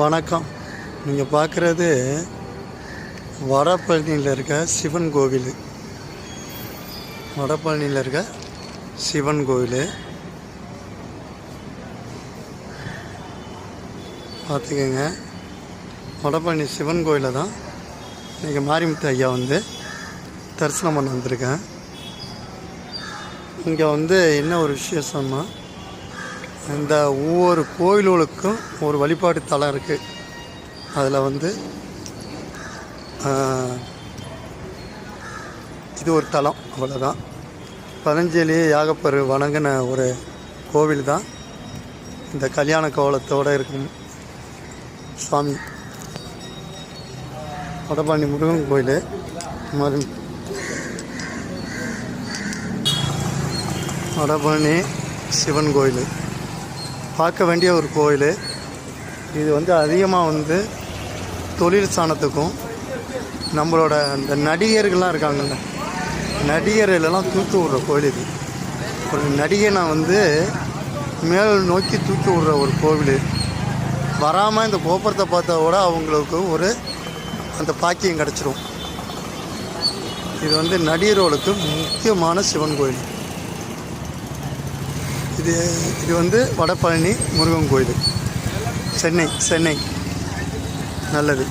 வணக்கம். நீங்கள் பார்க்குறது வடபழனியில் இருக்க சிவன் கோவில். வடபழனியில் இருக்க சிவன் கோவில். பார்த்துக்கோங்க. வடபழனி சிவன் கோயிலில் தான் இன்றைக்கி மாரிமுத்து ஐயா வந்து தரிசனம் பண்ண வந்திருக்கேன் இங்கே வந்து என்ன ஒரு விசேஷம்னா இந்த ஒவ்வொரு கோயில்களுக்கும் ஒரு வழிபாட்டு தலம் இருக்குது அதில் வந்து இது ஒரு தலம் அவ்வளோதான் பதஞ்சலி யாகப்பர் வணங்கின ஒரு கோவில் தான் இந்த கல்யாண கோலத்தோடு இருக்கும் சுவாமி. வடபாண்டி முருகன் கோயில். மறு வடபழனி சிவன் கோயில். பார்க்க வேண்டிய ஒரு கோயில். இது வந்து அதிகமாக வந்து தொழில் சாணத்துக்கும் நம்மளோட அந்த நடிகர்கள்லாம் இருக்காங்கல்ல நடிகர்களெல்லாம் தூக்கி விடுற கோயில் இது. ஒரு நடிகனை வந்து மேல் நோக்கி தூக்கி விடுற ஒரு கோவில். வராமல் இந்த கோபுரத்தை பார்த்தா கூட அவங்களுக்கு ஒரு அந்த பாக்கியம் கிடச்சிரும். இது வந்து நடிகர்களுக்கு முக்கியமான சிவன் கோயில். இது இது வந்து வடபழனி முருகன் கோயில். சென்னை சென்னை. நல்லது.